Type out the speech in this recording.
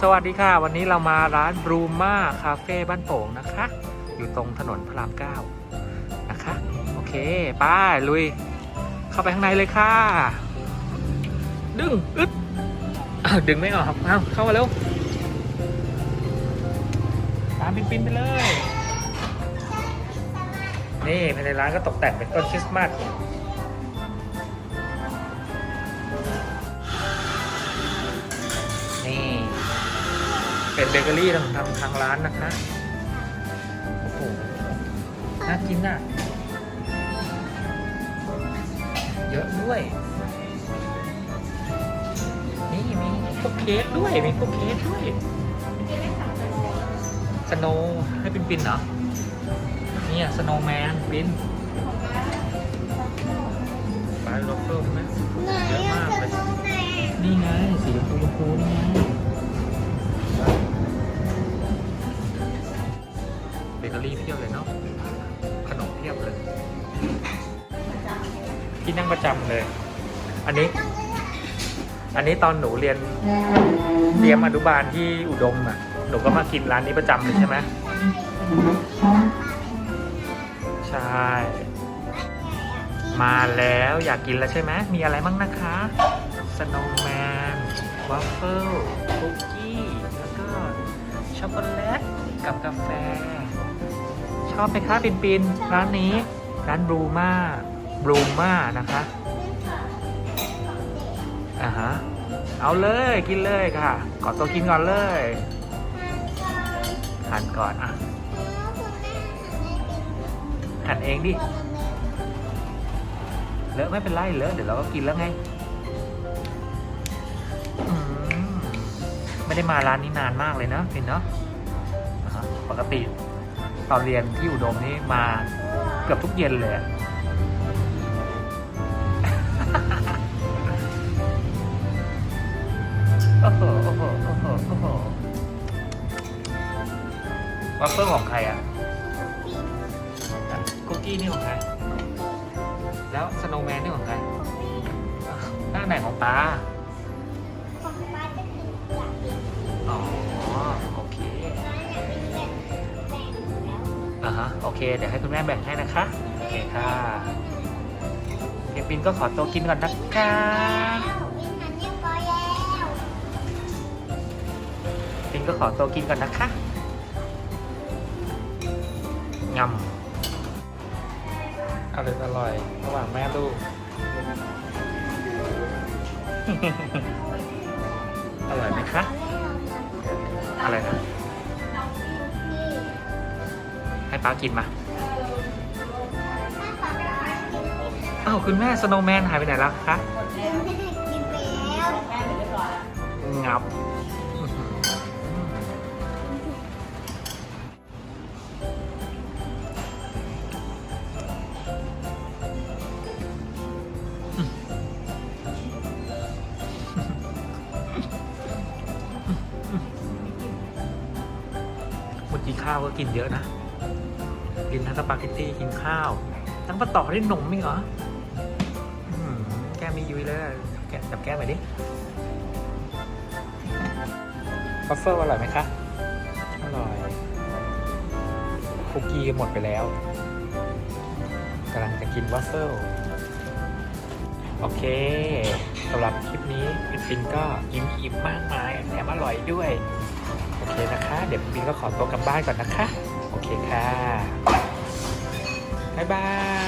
สวัสดีค่ะ วันนี้เรามาร้านบรูมาคาเฟ่บ้านโป่งนะคะ อยู่ตรงถนนพระรามเก้านะคะ โอเคป้าลุย เข้าไปข้างในเลยค่ะ ดึง อึดอดึงไม่ออกเอาเข้ามาเร็ว ตามปินๆไปเลย นี่ภายในร้านก็ตกแต่งเป็นต้นคริสต์มาส เป็นเบเกอรี่ทางทางทางร้านนะคะโอ้โหน่ากินอะ เยอะด้วย นี่มีคุกเค้กด้วย มีคุกเค้กด้วยสโนว์ให้ปินปินเหรอ เนี่ยสโนว์แมนปินปลาโลเฟิลใช่ไหมไหนเยอะอะมากสเลยโนว์แมนนี่ไงสีชมพูชมพูนี่ไง เบเกอรี่เพียบเลยเนาะขนมเพียบเลย ที่นั่งประจำเลย อันนี้ อันนี้ตอนหนูเรียนเตรียมอนุบาลที่อุดมอะ หนูก็มากินร้านนี้ประจำเลยใช่ไหมใช่ มาแล้วอยากกินแล้วใช่ไหมมีอะไรบ้างนะคะสโนว์แมนวัฟเฟิลคุกกี้ แล้วก็ช็อกโกแลตกับกาแฟ ชอบไหมคะปินปินร้านนี้ ร้านบลูมาบลูมานะคะอ่าฮะเอาเลยกินเลยค่ะขอดตัวกินก่อนเลยหั่นก่อนอะหั่นเองดิเลอะไม่เป็นไรเลอะเดี๋ยวเราก็กินแล้วไงไม่ได้มาร้านนี้นานมากเลยนะพินเนาะปกติ ตอนเรียนที่อุดมนี่มาเกือบทุกเย็นเลยโอ้โหโอ้โหโอ้โหโอ้โหวัฟเฟิลของใครอะคุกกี้นี่ของใคร แล้วสโนว์แมนนี่ของใครหน้าไหนของป้า เค เดี๋ยวให้คุณแม่แบ่งให้นะคะ โอเคค่ะเดี๋ยวปินก็ขอตัวกินก่อนนะคะแล้ววินหันเรียบร้อยแล้วปินก็ขอตัวกินก่อนนะคะงำอร่อยอร่อยระหว่างแม่ลูก ป้ากินมาอ้าวคุณแม่สโนว์แมนหายไปไหนแล้วคะกินไปแล้วงับเมื่อกี้ข้าวก็กินเยอะนะ กินทั้งสปาเกตตี้กินข้าว ทั้งปลาต่อได้หนมอีกเหรออื้อหือแก้มียุ้ยเลยแกะจับแก้มไปดิวัฟเฟิลอร่อยไหมคะ อร่อย คุกกี้ก็หมดไปแล้วกำลังจะกินวัฟเฟิลโอเคสำหรับคลิปนี้ปินปินก็อิ่มอิ่มมากมายแถมอร่อยด้วย โอเคนะคะ เดี๋ยวปินก็ขอตัวกลับบ้านก่อนนะคะ โอเคค่ะ บ๊ายบาย